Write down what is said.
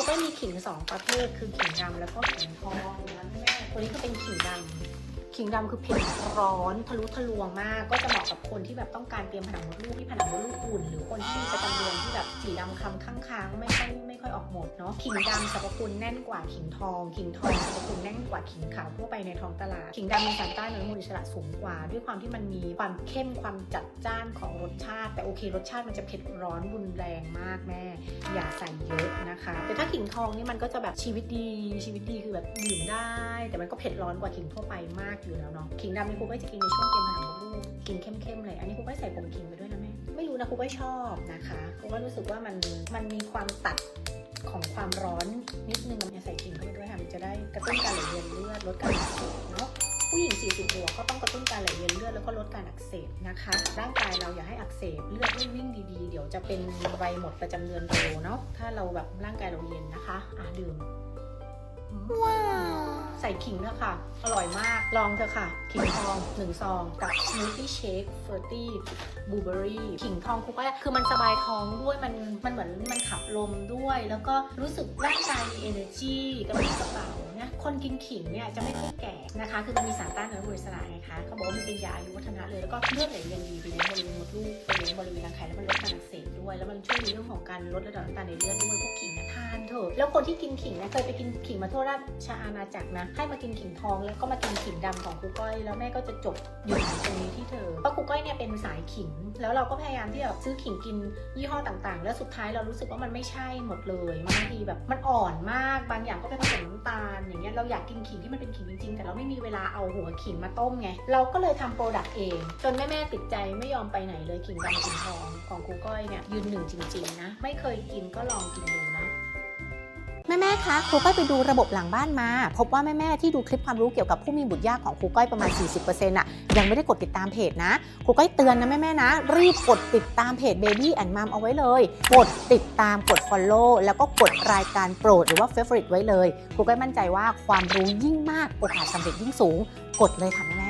กูก็มีขิงสองประเภทคือขิงดำแล้วก็ขิงทองนะแม่ตัวนี้ก็เป็นขิงดำ ขิงดำคือเผ็ดร้อนทะลุทะลวงมาก ก็จะเหมาะกับคนที่แบบต้องการเตรียมผนังมดลูกที่ผนังมดลูกอุ่น หรือคนที่มีประจำเดือนที่แบบสีดำคำค้างๆไม่ค่อยไม่ค่อยออกหมดเนาะขิงดำสรรพคุณแน่นกว่าขิงทองขิงทองสรรพคุณแน่นกว่าขิงขาวทั่วไปในท้องตลาดขิงดำมีสารต้านอนุมูลอิสระสูงกว่า ด้วยความที่มันมีความเข้มความจัดจ้านของรสชาติ แต่โอเครสชาติมันจะเผ็ดร้อนรุนแรงมากแม่อย่าใส่เยอะนะคะ แต่ถ้าขิงทองนี่มันก็จะแบบชีวิตดีชีวิตดีคือแบบดื่มได้ แต่มันก็เผ็ดร้อนกว่าขิงทั่วไปมากอยู่แล้วเนาะขิงดำนี่ครูก็จะกินในช่วงเตรียมผนังมดลูกกินเข้มๆเลย อันนี้ครูก็ใส่ผงขิงไปด้วยนะแม่ ไม่รู้นะครูก็ชอบนะคะครูก็รู้สึกว่ามันมันมีความตัดของความร้อนนิดนึงอย่าใส่ขิงเข้าไปด้วยค่ะมันจะได้กระตุ้นการไหลเวียนเลือดลดการอักเสบเนาะผู้หญิง 40บวกก็ต้องกระตุ้นการไหลเวียนเลือดแล้วก็ลดการอักเสบนะคะ ร่างกายเราอย่าให้อักเสบเลือดไม่วิ่งดีๆ เดี๋ยวจะเป็นไวหมดประจำเดือนเร็วเนาะถ้าเราแบบร่างกายเราเย็นนะคะ อะดื่ม ว้าว ใส่ขิงด้วยค่ะ อร่อยมาก ลองเถอะค่ะ ขิงทองหนึ่งซอง กับ smoothie shake 30 blueberry ขิงทองคุกก็คือมันสบายท้องด้วย มัน มันเหมือนมันขับลมด้วย แล้วก็รู้สึกร่างกายมี energy กระปรี้กระเป๋านะ คนกินขิงเนี่ยจะไม่ค่อยแก่นะคะ คือมันมีสารต้านอนุมูลอิสระไงคะเขาบอกว่ามันเป็นยาอายุวัฒนะเลย แล้วก็เลือดไหลเวียนดีไปเลี้ยงบริเวณมดลูกไปเลี้ยงบริเวณรังไข่แล้วมันลดการอักเสบด้วย แล้วมันช่วยในเรื่องของการลดระดับน้ำตาลในเลือดด้วยพวกขิงเนี่ยทานเถอะ แล้วคนที่กินขิงเนี่ยเคยไปกินขิงมาทั่วราชอาณาจักรนะ ให้มากินขิงทองแล้วก็มากินขิงดำของครูก้อย แล้วแม่ก็จะจบอยู่ตรงนี้ที่เธอเพราะครูก้อยเนี่ยเป็นสายขิง แล้วเราก็พยายามที่จะซื้อขิงกินยี่ห้อต่างๆ แล้วสุดท้ายเรารู้สึกว่ามันไม่ใช่หมดเลยบางทีแบบมันอ่อนมาก บางอย่างก็ไปผสมน้ำตาลอย่างเงี้ยเราอยากกินขิงที่มันเป็นขิงจริงๆ แต่เราไม่มีเวลาเอาหัวขิงมาต้มไง เราก็เลยทำโปรดักต์เอง จนแม่ๆติดใจไม่ยอมไปไหนเลยขิงดำขิงทองของครูก้อยเนี่ยยืนหนึ่งจริง ๆ นะ ไม่เคยกินก็ลองกินดู แม่แม่ๆ คะครูก้อยไปดูระบบหลังบ้านมา พบว่าแม่แม่ ๆ ที่ดูคลิปความรู้เกี่ยวกับผู้มีบุตรยากของครูก้อยประมาณ 40%อะยังไม่ได้กดติดตามเพจนะครูก้อยเตือนนะแม่แม่ ๆ นะ รีบกดติดตามเพจ Baby and Mom เอาไว้เลย กดติดตามกด Follow แล้วก็กดรายการโปรดหรือว่า Favorite ไว้เลยครูก้อยมั่นใจว่าความรู้ยิ่งมากโอกาสสำเร็จยิ่งสูง กดเลยค่ะแม่แม่